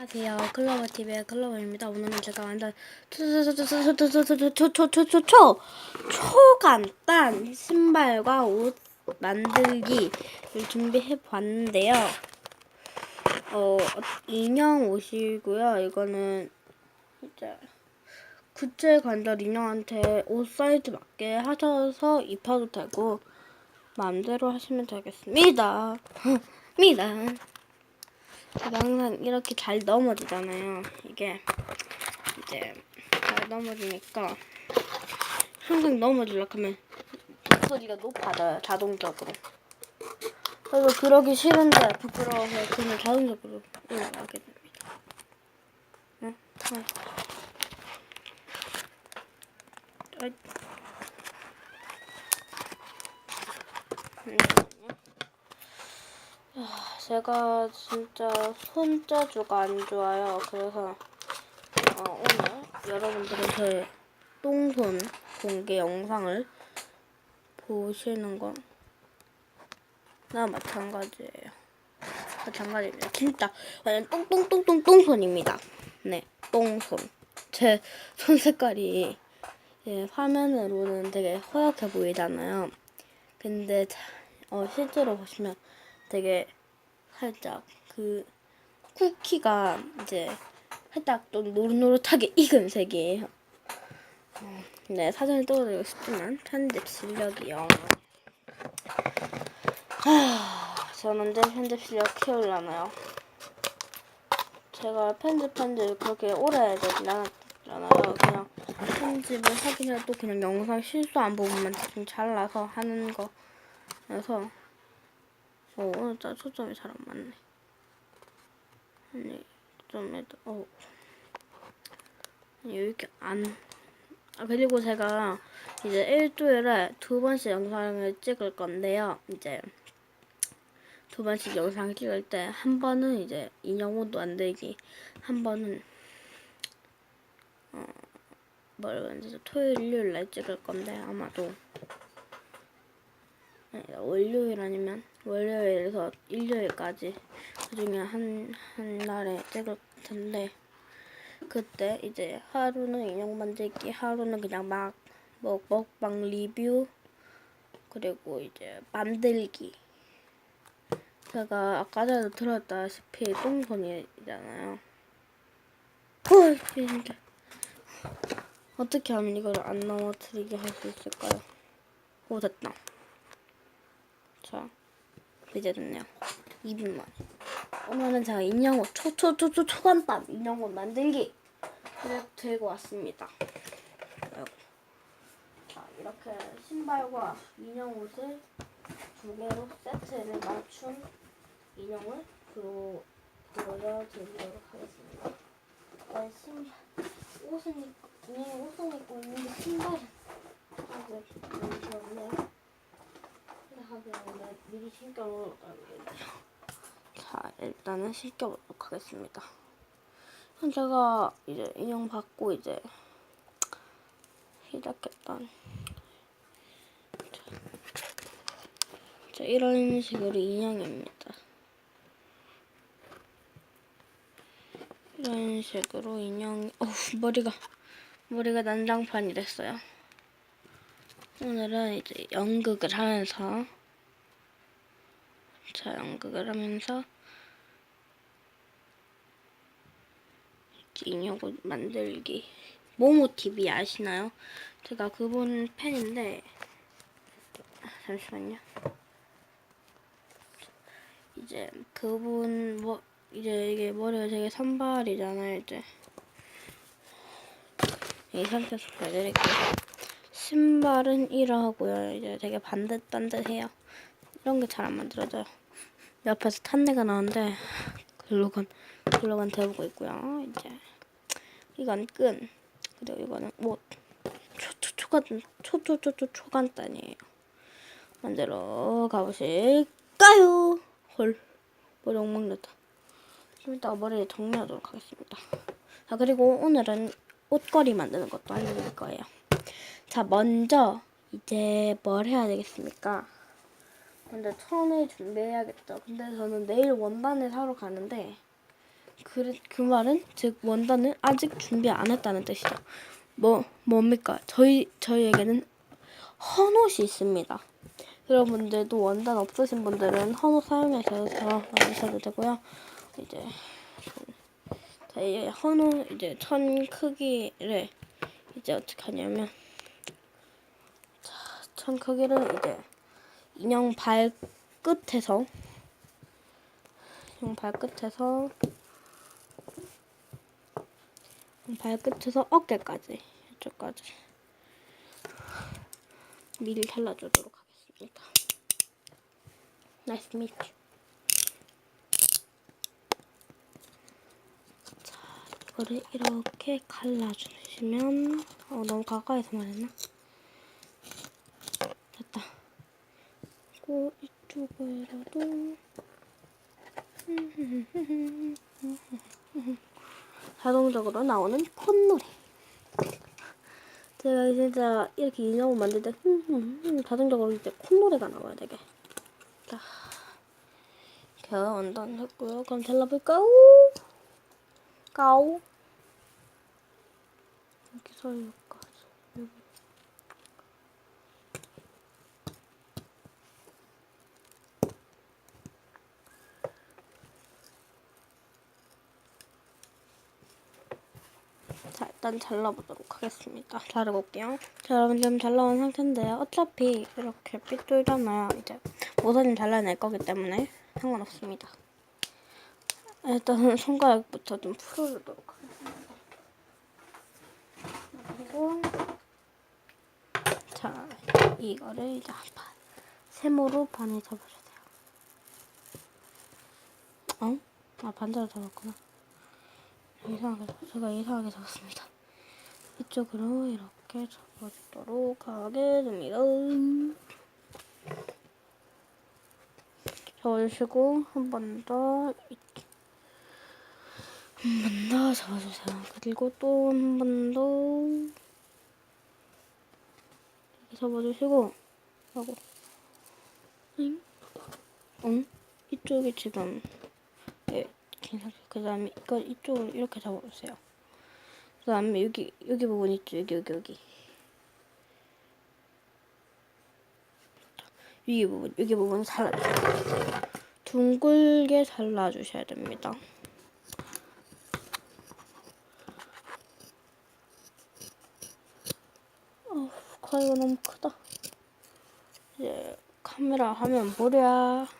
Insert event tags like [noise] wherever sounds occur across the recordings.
안녕하세요. 클로버 TV의 클로버입니다. 오늘은 제가 완전 초초초초초초초초초 초간단 신발과 옷 만들기를 준비해 봤는데요. 어 인형 옷이고요. 이거는 이제 구체 관절 인형한테 옷 사이즈 맞게 하셔서 입혀도 되고 마음대로 하시면 되겠습니다. [laughs] 입니다. 제가 항상 이렇게 잘 넘어지잖아요. 이게 이제 잘 넘어지니까 항상 넘어지려고 하면 목소리가 높아져요. 자동적으로. 그래서 그러기 싫은데 부끄러워서 그냥 자동적으로 올라가게 됩니다. 응? 응. 제가 진짜 손자주가 안 좋아요. 그래서 어, 오늘 여러분들은 제 똥손 공개 영상을 보시는 건나 마찬가지예요. 마찬가지입니다. 진짜 완전 똥똥똥똥 똥손입니다. 네, 똥손. 제 손 색깔이 예, 화면으로는 되게 허옇게 보이잖아요. 근데 자- 어, 실제로 보시면 되게 살짝 그 쿠키가 이제 살짝 좀 노릇노릇하게 익은 색이에요. 어, 네, 사진을 떠드리고 싶지만 편집 실력이요. 하, 전 언제 편집 실력 키우려나요? 제가 편집한 지 그렇게 오래 되지 않았잖아요. 그냥 편집을 하긴 해도 그냥 영상 실수한 부분만 좀 잘라서 하는 거여서 어, 오늘 짜 초점이 잘 안 맞네. 아니, 좀 해도, 어. 아니, 왜 이렇게 안. 아, 그리고 제가 이제 일주일에 두 번씩 영상을 찍을 건데요. 이제 두 번씩 영상 찍을 때 한 번은 이제 인형 옷 만들기, 한 번은 어, 뭐라 그러지? 토요일, 일요일 날 찍을 건데 아마도 네, 월요일 아니면 월요일에서 일요일까지 그 중에 한, 한 날에 찍을 텐데 그때 이제 하루는 인형 만들기 하루는 그냥 막 먹, 먹방 리뷰 그리고 이제 만들기. 제가 아까 전에 들었다시피 똥손이잖아요. 어떻게 하면 이걸 안 넘어뜨리게 할 수 있을까요? 오 됐다 자, 이제 됐네요. 2분만. 오늘은 제가 인형옷 초초초초 초간단 인형옷 만들기 를 들고 왔습니다. 자, 이렇게 신발과 인형옷을 두 개로 세트를 맞춘 인형을 보, 보여드리도록 하겠습니다. 네, 신, 옷은 입고, 인형 옷은 입고 있는데 신발은 아직 미리 신겨놓을 자, 일단은 신겨보도록 하겠습니다. 그럼 제가 이제 인형 받고 이제 시작했던 자, 이런 식으로 인형입니다. 이런 식으로 인형, 어 머리가 머리가 난장판이 됐어요. 오늘은 이제 연극을 하면서 자 연극을 하면서 인형옷 만들기 모모 TV 아시나요? 제가 그분 팬인데 아, 잠시만요. 이제 그분 뭐 이제 이게 머리가 되게 산발이잖아요. 이제 이 상태에서 보여드릴게요. 신발은 이러고요. 이제 되게 반듯반듯해요. 이런 게 잘 안 만들어져요. 옆에서 탄내가 나는데 글루건 글루건 대보고 있고요. 이제 이건 끈 그리고 이거는 옷 초초 초간 초초초초 초간단이에요. 만들어 가보실까요? 헐 머리 엉망 났다. 좀 이따가 머리를 정리하도록 하겠습니다. 자 그리고 오늘은 옷걸이 만드는 것도 알려드릴 거예요. 자 먼저 이제 뭘 해야 되겠습니까? 먼저 천을 준비해야겠죠. 근데 저는 내일 원단을 사러 가는데 그, 그 말은 즉 원단을 아직 준비 안 했다는 뜻이죠. 뭐 뭡니까? 저희 저희에게는 헌옷이 있습니다. 여러분들도 원단 없으신 분들은 헌옷 사용해서 만드셔도 되고요. 이제 자, 이 헌옷 이제 천 크기를 이제 어떻게 하냐면 자, 천 크기를 이제 인형 발 끝에서 인형 발 끝에서 발끝에서 어깨까지 이쪽까지 미리 잘라주도록 하겠습니다. Meet you. 자, 이거를 이렇게 갈라주시면 어, 너무 가까이서 말했나? 됐다. 그리고 이쪽으로도 [laughs] 자동적으로 나오는 콧노래. 제가 진짜 이렇게 인형을 만들 때 자동적으로 이제 콧노래가 나와야 되게. 자, 원단 했고요. 그럼 잘라볼까요? 까오. 여기서 여기까지. 여기. 자, 일단 잘라보도록 하겠습니다. 자르볼게요. 자, 여러분 지금 잘 나온 상태인데요. 어차피 이렇게 삐뚤잖아요. 이제 모서는 잘라낼 거기 때문에 상관없습니다. 일단은 손가락부터 좀 풀어주도록 하겠습니다. 그리고 자, 이거를 이제 한 판. 세모로 반을 접어주세요. 어? 아, 반대로 접었구나. 이상하게 잡- 제가 이상하게 잡았습니다. 이쪽으로 이렇게 접어주도록 하겠습니다. 접어주시고 한 번 더 한 번 더 잡아주세요. 그리고 또 한 번더 접어주시고 하고 응? 응? 이쪽이 지금 예, 괜찮아요. 그 다음에 이걸 이쪽으로 이렇게 잡아주세요. 그 다음에 여기 여기 부분 있죠. 여기 여기 여기 여기 부분 여기 부분 잘라주세요. 둥글게 잘라주셔야 됩니다. 어, 가위가 너무 크다. 이제 카메라 화면 보랴.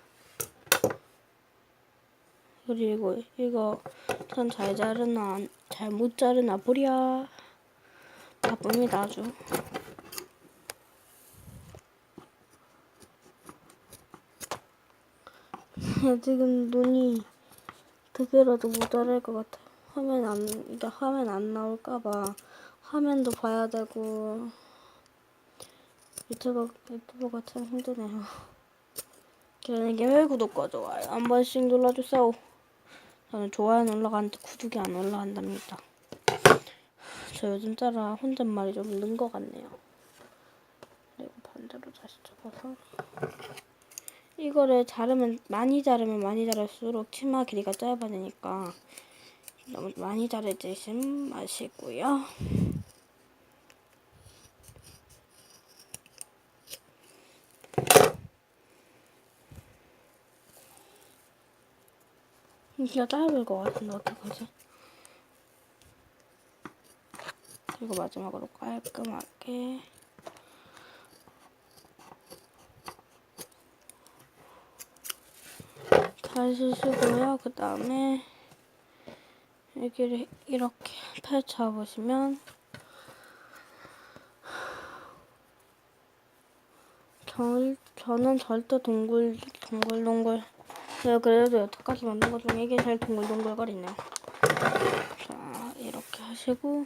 그리고 이거 전잘 자르나 잘못 자르나 보랴. 바쁩니다 아주. [laughs] 지금 눈이 두 개라도 모자랄 것 같아. 화면 안, 이게 화면 안 나올까봐 화면도 봐야 되고 유튜브 유튜브가 참 힘드네요. [laughs] 그러니까 왜 구독과 좋아요 한 번씩 눌러주세요. 저는 좋아요는 올라가는데 구독이 안 올라간답니다. 저 요즘 따라 혼잣말이 좀 는 것 같네요. 그리고 반대로 다시 접어서 이거를 자르면 많이 자르면 많이 자를수록 치마 길이가 짧아지니까 너무 많이 자르지 마시고요. 진짜 짧을 것 같은데 어떡하지? 그리고 마지막으로 깔끔하게 다시 쓰고요. 그 다음에 여기를 이렇게 펼쳐 보시면 절, 저는 절대 동글 동글동글 제가 그래도 여태까지 만든 것 중에 이게 제일 동글동글거리네요. 자 이렇게 하시고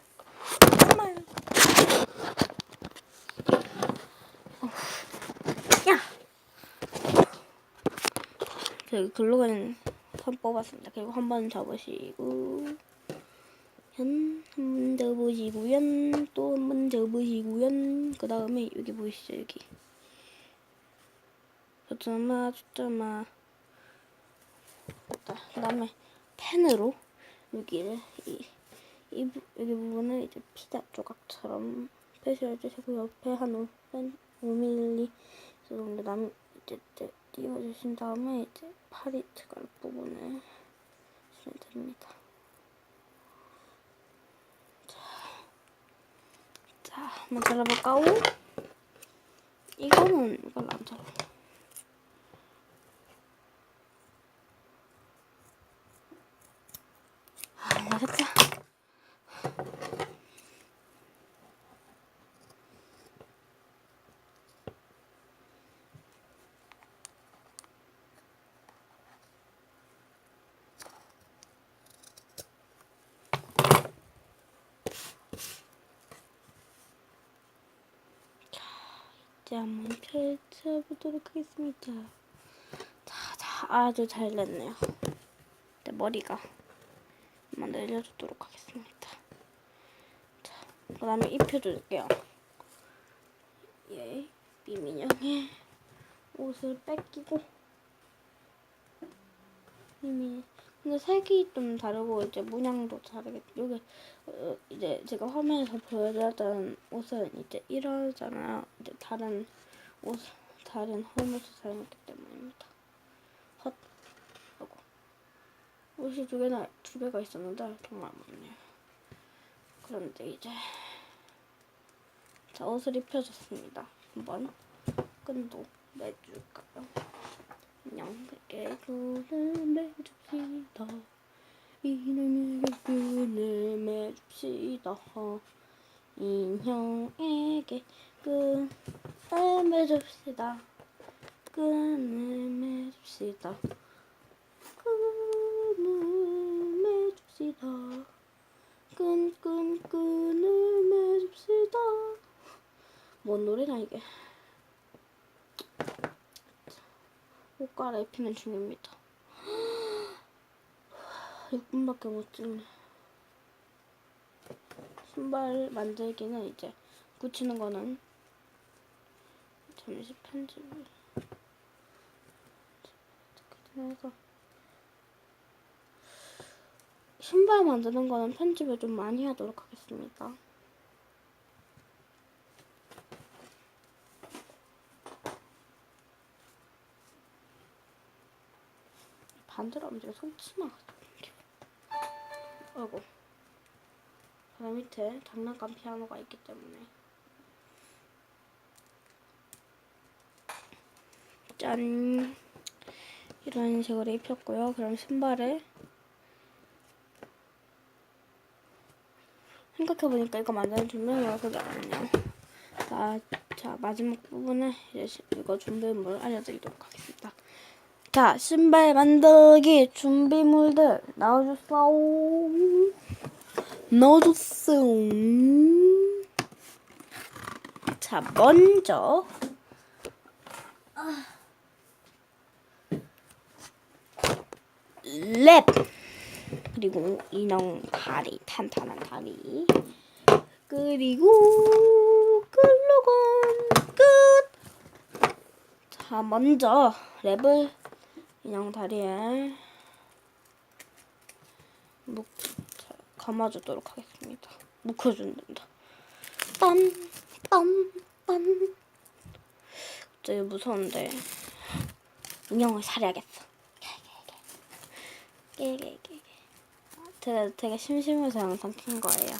야 글로 가는 선 뽑았습니다. 그리고 한 번 접으시고 한번 더 보시고요. 또 한번더 보시고요. 그 다음에 여기 보이시죠 여기 숫자마 숫자마 그 다음에 펜으로 여기를 이, 이 부- 여기 부분을 이제 피자 조각처럼 표시해 주시고 옆에 한 5mm 정도 남 이제 이제 띄워주신 다음에 이제 팔이 들어갈 부분을 주면 됩니다. 자, 자 한번 잘라볼까요? 이거는 이걸 안 잘라. 아, 나겠다. 이제 한번 펼쳐보도록 하겠습니다. 자, 자, 아주 잘 됐네요. 내 머리가 한번 내려주도록 하겠습니다. 자, 그 다음에 입혀줄게요. 예, 미민형의 옷을 뺏기고 미민. 근데 색이 좀 다르고 이제 문양도 다르게 여기 어, 이제 제가 화면에서 보여드렸던 옷은 이제 이러잖아요. 이제 다른 옷 다른 홈옷을 사용했기 때문입니다. 헛 하고 옷이 두 개나 두 개가 있었는데 정말 많네요. 그런데 이제 자 옷을 입혀줬습니다. 한번 끈도 매줄까요? 그게 끈을 매줍시다. 이놈에게 끈을 매줍시다. 인형에게 끈을 매줍시다. 끈을 매줍시다. 끈을 매줍시다. 끈, 끈, 끈을 매줍시다. 뭔 노래냐, 이게. 옷 갈아입히는 중입니다. 6분밖에 못 찍네. 신발 만들기는 이제 붙이는 거는 잠시 편집을 어떻게든 해서 신발 만드는 거는 편집을 좀 많이 하도록 하겠습니다. 반대로 하면 제가 속치마 아이고. 바로 밑에 장난감 피아노가 있기 때문에. 짠. 이런 식으로 입혔고요. 그럼 신발을 생각해보니까 이거 만드는 준비물이 그게 아니네요 자, 자 마지막 부분에 이제 시- 이거 준비물 알려드리도록 하겠습니다 자, 신발 만들기 준비물들 나와줬어. 넣어줬어. 자, 먼저 랩 그리고 인형 다리 탄탄한 다리 그리고 글루건 끝. 자, 먼저 랩을 인형 다리에 묵 자, 감아주도록 하겠습니다. 묵혀준다. 빰, 빰, 빰. 갑자기 무서운데 인형을 사려야겠어. 깨깨깨. 되게, 되게 심심해서 영상 킨 거예요.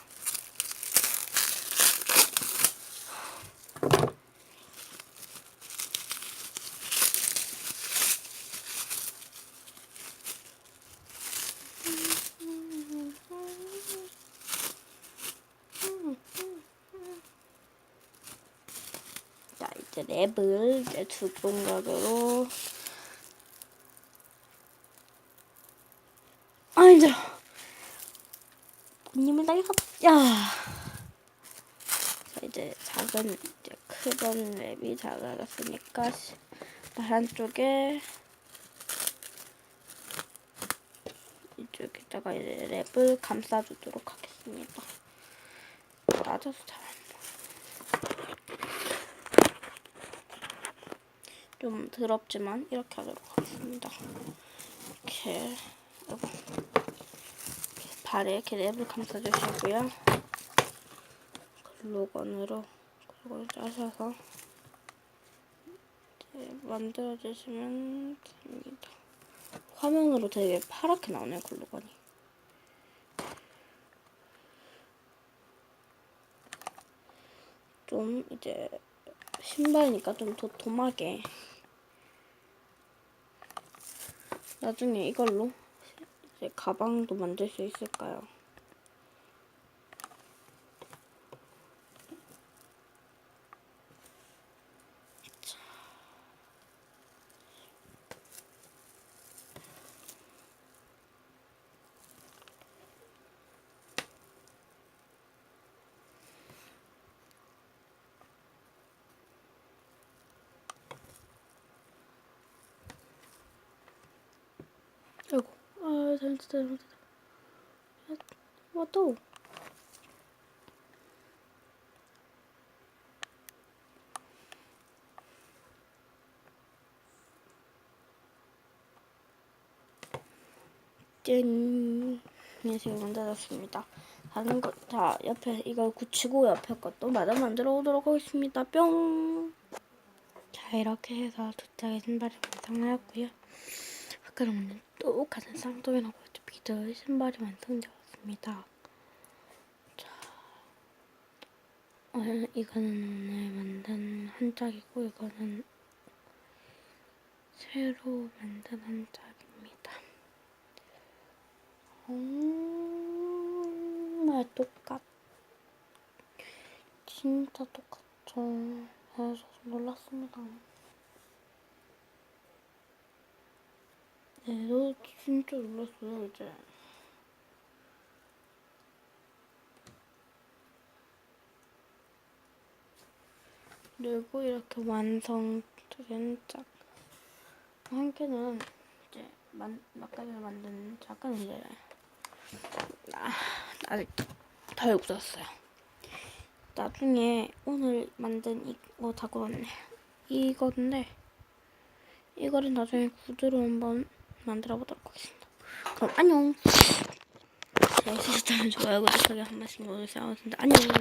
자, 이제 랩을 이제 두 동작으로. 아, 이제. 님을 날려. 야. 자, 이제 작은, 이제 크던 랩이 작아졌으니까, 시- 다른 쪽에, 이쪽에다가 이제 랩을 감싸주도록 하겠습니다. 맞아서 잘 안. 좀 더럽지만 이렇게 하도록 하겠습니다. 이렇게. 이렇게 발에 이렇게 랩을 감싸주시고요. 글루건으로 글루건을 짜셔서 만들어주시면 됩니다. 화면으로 되게 파랗게 나오네요, 글루건이. 좀 이제 신발이니까 좀 도톰하게 나중에 이걸로 가방도 만들 수 있을까요? 아이고, 아, 잘못했다, 잘못했다. 와, 또. 짠. 네, 지금 만들었습니다. 다른 거, 자, 옆에, 이거 굳히고 옆에 것도 마저 만들어 오도록 하겠습니다. 뿅. 자, 이렇게 해서 두 짝의 신발을 완성하였고요. 아까랑은 똑같은 쌍둥이라고 비드 신발이 완성되었습니다. 자, 어, 이거는 오늘 만든 한 짝이고 이거는 새로 만든 한 짝입니다. 정말 똑같. 진짜 똑같죠. 그래서 놀랐습니다. 네, 너 진짜 놀랐어요, 이제. 그리고 이렇게 완성된 짝. 한 개는 이제 만, 전에 만든 짝은 이제 아, 아직 덜 굳었어요. 나중에 오늘 만든 이거 다 굳었네. 이건데 이거를 나중에 구두로 한번 만들어 보도록 하겠습니다. 그럼 안녕. 재밌으셨다면 좋아요, 구독하기 한 번씩 눌러주세요. 안녕.